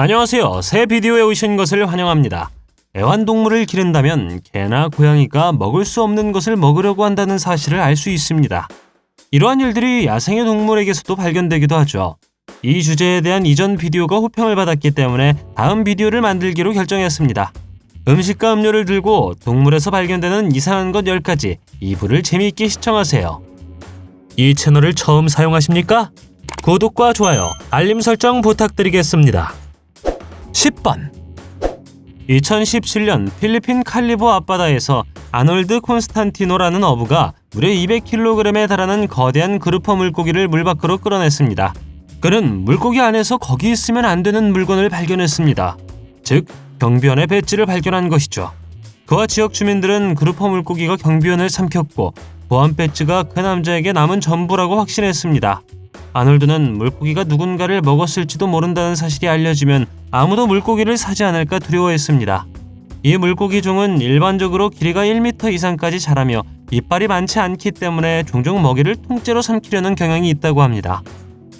안녕하세요. 새 비디오에 오신 것을 환영합니다. 애완동물을 기른다면 개나 고양이가 먹을 수 없는 것을 먹으려고 한다는 사실을 알 수 있습니다. 이러한 일들이 야생의 동물에게서도 발견되기도 하죠. 이 주제에 대한 이전 비디오가 호평을 받았기 때문에 다음 비디오를 만들기로 결정했습니다. 음식과 음료를 들고 동물에서 발견되는 이상한 것 10가지 2부를 재미있게 시청하세요. 이 채널을 처음 사용하십니까? 구독과 좋아요, 알림 설정 부탁드리겠습니다. 10번 2017년 필리핀 칼리보 앞바다에서 아놀드 콘스탄티노라는 어부가 무려 200kg에 달하는 거대한 그루퍼 물고기를 물 밖으로 끌어냈습니다. 그는 물고기 안에서 거기 있으면 안 되는 물건을 발견했습니다. 즉, 경비원의 배지를 발견한 것이죠. 그와 지역 주민들은 그루퍼 물고기가 경비원을 삼켰고 보안 배지가 그 남자에게 남은 전부라고 확신했습니다. 아놀드는 물고기가 누군가를 먹었을지도 모른다는 사실이 알려지면 아무도 물고기를 사지 않을까 두려워했습니다. 이 물고기 종은 일반적으로 길이가 1m 이상까지 자라며 이빨이 많지 않기 때문에 종종 먹이를 통째로 삼키려는 경향이 있다고 합니다.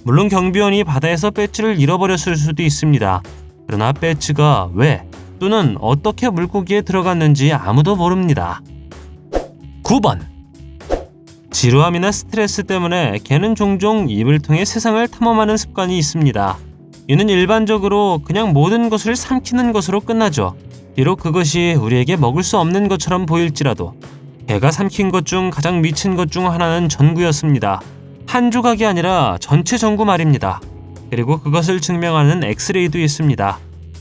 물론 경비원이 바다에서 배지를 잃어버렸을 수도 있습니다. 그러나 배지가 왜 또는 어떻게 물고기에 들어갔는지 아무도 모릅니다. 9번 지루함이나 스트레스 때문에 개는 종종 입을 통해 세상을 탐험하는 습관이 있습니다. 이는 일반적으로 그냥 모든 것을 삼키는 것으로 끝나죠. 비록 그것이 우리에게 먹을 수 없는 것처럼 보일지라도 개가 삼킨 것 중 가장 미친 것 중 하나는 전구였습니다. 한 조각이 아니라 전체 전구 말입니다. 그리고 그것을 증명하는 엑스레이도 있습니다.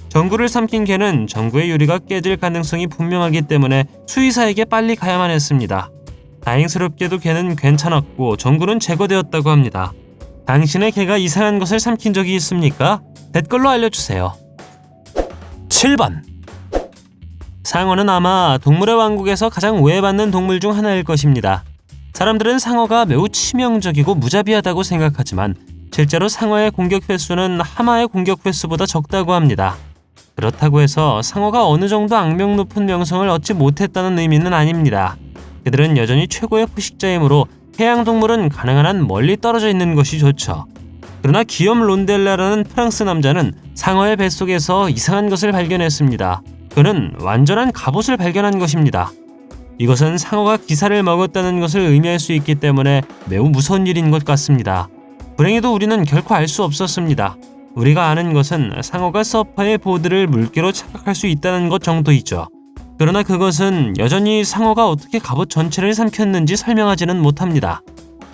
전구를 삼킨 개는 전구의 유리가 깨질 가능성이 분명하기 때문에 수의사에게 빨리 가야만 했습니다. 다행스럽게도 개는 괜찮았고 전구는 제거되었다고 합니다. 당신의 개가 이상한 것을 삼킨 적이 있습니까? 댓글로 알려주세요. 7번 상어는 아마 동물의 왕국에서 가장 오해받는 동물 중 하나일 것입니다. 사람들은 상어가 매우 치명적이고 무자비하다고 생각하지만 실제로 상어의 공격 횟수는 하마의 공격 횟수보다 적다고 합니다. 그렇다고 해서 상어가 어느 정도 악명 높은 명성을 얻지 못했다는 의미는 아닙니다. 그들은 여전히 최고의 포식자이므로 해양 동물은 가능한 한 멀리 떨어져 있는 것이 좋죠. 그러나 기욤 론델라라는 프랑스 남자는 상어의 뱃속에서 이상한 것을 발견했습니다. 그는 완전한 갑옷을 발견한 것입니다. 이것은 상어가 기사를 먹었다는 것을 의미할 수 있기 때문에 매우 무서운 일인 것 같습니다. 불행히도 우리는 결코 알 수 없었습니다. 우리가 아는 것은 상어가 서퍼의 보드를 물개로 착각할 수 있다는 것 정도이죠. 그러나 그것은 여전히 상어가 어떻게 갑옷 전체를 삼켰는지 설명하지는 못합니다.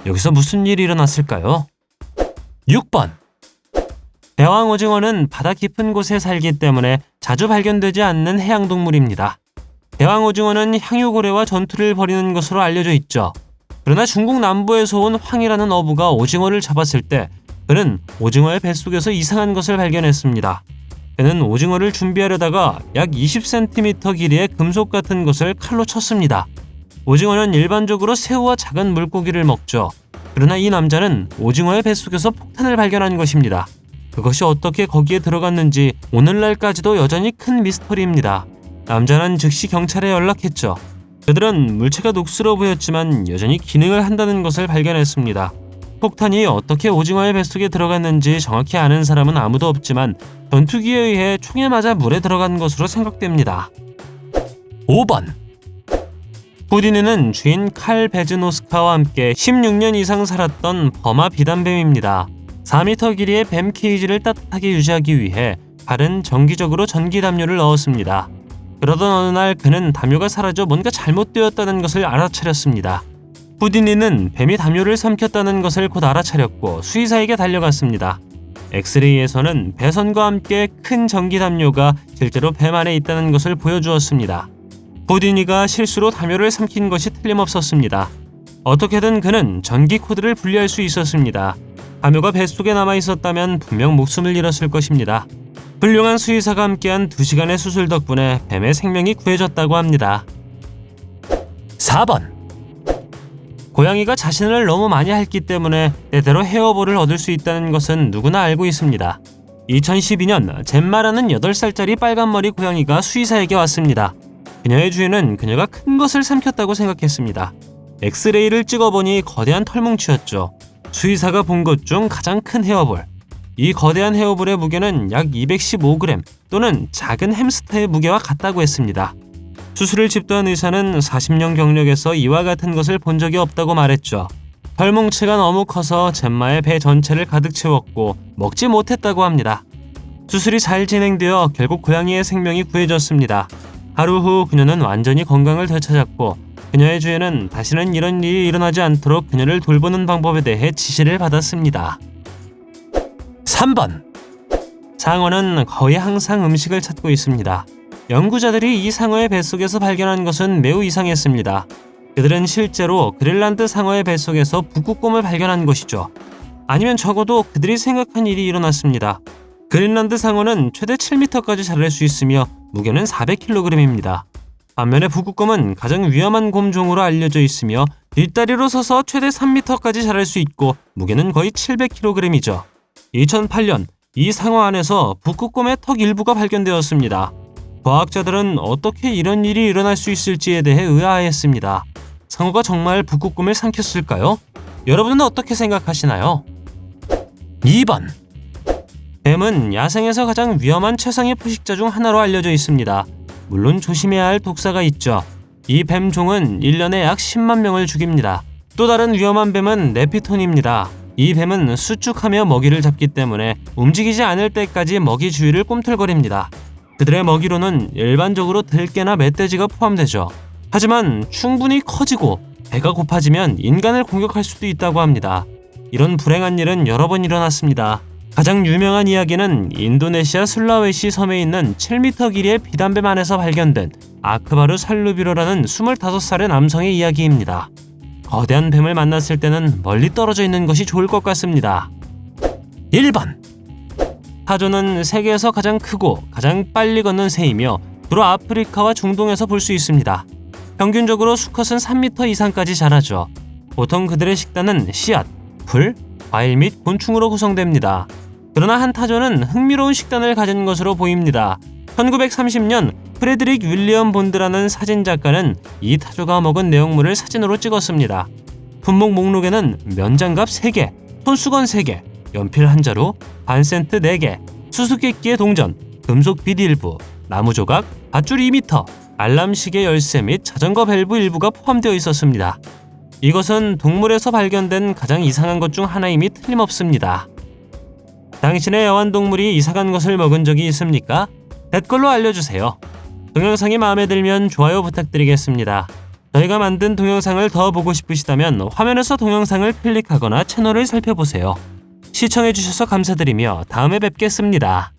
여기서 무슨 일이 일어났을까요? 6번 대왕 오징어는 바다 깊은 곳에 살기 때문에 자주 발견되지 않는 해양 동물입니다. 대왕 오징어는 향유고래와 전투를 벌이는 것으로 알려져 있죠. 그러나 중국 남부에서 온 황이라는 어부가 오징어를 잡았을 때 그는 오징어의 뱃속에서 이상한 것을 발견했습니다. 그는 오징어를 준비하려다가 약 20cm 길이의 금속 같은 것을 칼로 쳤습니다. 오징어는 일반적으로 새우와 작은 물고기를 먹죠. 그러나 이 남자는 오징어의 뱃속에서 폭탄을 발견한 것입니다. 그것이 어떻게 거기에 들어갔는지 오늘날까지도 여전히 큰 미스터리입니다. 남자는 즉시 경찰에 연락했죠. 그들은 물체가 녹슬어 보였지만 여전히 기능을 한다는 것을 발견했습니다. 폭탄이 어떻게 오징어의 뱃속에 들어갔는지 정확히 아는 사람은 아무도 없지만 전투기에 의해 총에 맞아 물에 들어간 것으로 생각됩니다. 5번 후디니는 주인 칼 베즈노스카와 함께 16년 이상 살았던 버마 비단뱀입니다. 4m 길이의 뱀 케이지를 따뜻하게 유지하기 위해 칼은 정기적으로 전기 담요를 넣었습니다. 그러던 어느 날 그는 담요가 사라져 뭔가 잘못되었다는 것을 알아차렸습니다. 후디니는 뱀이 담요를 삼켰다는 것을 곧 알아차렸고 수의사에게 달려갔습니다. 엑스레이에서는 배선과 함께 큰 전기 담요가 실제로 뱀 안에 있다는 것을 보여주었습니다. 후디니가 실수로 담요를 삼킨 것이 틀림없었습니다. 어떻게든 그는 전기 코드를 분리할 수 있었습니다. 담요가 뱃속에 남아 있었다면 분명 목숨을 잃었을 것입니다. 훌륭한 수의사가 함께한 2시간의 수술 덕분에 뱀의 생명이 구해졌다고 합니다. 4번 고양이가 자신을 너무 많이 핥기 때문에 때때로 헤어볼을 얻을 수 있다는 것은 누구나 알고 있습니다. 2012년 젬마라는 8살짜리 빨간머리 고양이가 수의사에게 왔습니다. 그녀의 주인은 그녀가 큰 것을 삼켰다고 생각했습니다. 엑스레이를 찍어보니 거대한 털뭉치였죠. 수의사가 본 것 중 가장 큰 헤어볼. 이 거대한 헤어볼의 무게는 약 215g 또는 작은 햄스터의 무게와 같다고 했습니다. 수술을 집도한 의사는 40년 경력에서 이와 같은 것을 본 적이 없다고 말했죠. 털뭉치가 너무 커서 젠마의 배 전체를 가득 채웠고 먹지 못했다고 합니다. 수술이 잘 진행되어 결국 고양이의 생명이 구해졌습니다. 하루 후 그녀는 완전히 건강을 되찾았고 그녀의 주인은 다시는 이런 일이 일어나지 않도록 그녀를 돌보는 방법에 대해 지시를 받았습니다. 3번 상어는 거의 항상 음식을 찾고 있습니다. 연구자들이 이 상어의 뱃속에서 발견한 것은 매우 이상했습니다. 그들은 실제로 그릴란드 상어의 뱃속에서 북극곰을 발견한 것이죠. 아니면 적어도 그들이 생각한 일이 일어났습니다. 그린란드 상어는 최대 7m까지 자랄 수 있으며 무게는 400kg입니다. 반면에 북극곰은 가장 위험한 곰종으로 알려져 있으며 뒷다리로 서서 최대 3m까지 자랄 수 있고 무게는 거의 700kg이죠. 2008년 이 상어 안에서 북극곰의 턱 일부가 발견되었습니다. 과학자들은 어떻게 이런 일이 일어날 수 있을지에 대해 의아했습니다. 상어가 정말 북극곰을 삼켰을까요? 여러분은 어떻게 생각하시나요? 2번 뱀은 야생에서 가장 위험한 최상의 포식자 중 하나로 알려져 있습니다. 물론 조심해야 할 독사가 있죠. 이 뱀종은 1년에 약 10만 명을 죽입니다. 또 다른 위험한 뱀은 네피톤입니다. 이 뱀은 수축하며 먹이를 잡기 때문에 움직이지 않을 때까지 먹이 주위를 꿈틀거립니다. 그들의 먹이로는 일반적으로 들깨나 멧돼지가 포함되죠. 하지만 충분히 커지고 배가 고파지면 인간을 공격할 수도 있다고 합니다. 이런 불행한 일은 여러 번 일어났습니다. 가장 유명한 이야기는 인도네시아 술라웨시 섬에 있는 7m 길이의 비단뱀 안에서 발견된 아크바르 살루비로라는 25살의 남성의 이야기입니다. 거대한 뱀을 만났을 때는 멀리 떨어져 있는 것이 좋을 것 같습니다. 1번 타조는 세계에서 가장 크고 가장 빨리 걷는 새이며 주로 아프리카와 중동에서 볼 수 있습니다. 평균적으로 수컷은 3m 이상까지 자라죠. 보통 그들의 식단은 씨앗, 풀, 과일 및 곤충으로 구성됩니다. 그러나 한 타조는 흥미로운 식단을 가진 것으로 보입니다. 1930년 프레드릭 윌리엄 본드라는 사진 작가는 이 타조가 먹은 내용물을 사진으로 찍었습니다. 품목 목록에는 면장갑 3개, 손수건 3개, 연필 한 자루, 반센트 4개, 수수께끼의 동전, 금속 비디 일부, 나무 조각, 밧줄 2m, 알람 시계 열쇠 및 자전거 밸브 일부가 포함되어 있었습니다. 이것은 동물에서 발견된 가장 이상한 것 중 하나임이 틀림없습니다. 당신의 애완동물이 이상한 것을 먹은 적이 있습니까? 댓글로 알려주세요. 동영상이 마음에 들면 좋아요 부탁드리겠습니다. 저희가 만든 동영상을 더 보고 싶으시다면 화면에서 동영상을 클릭하거나 채널을 살펴보세요. 시청해주셔서 감사드리며 다음에 뵙겠습니다.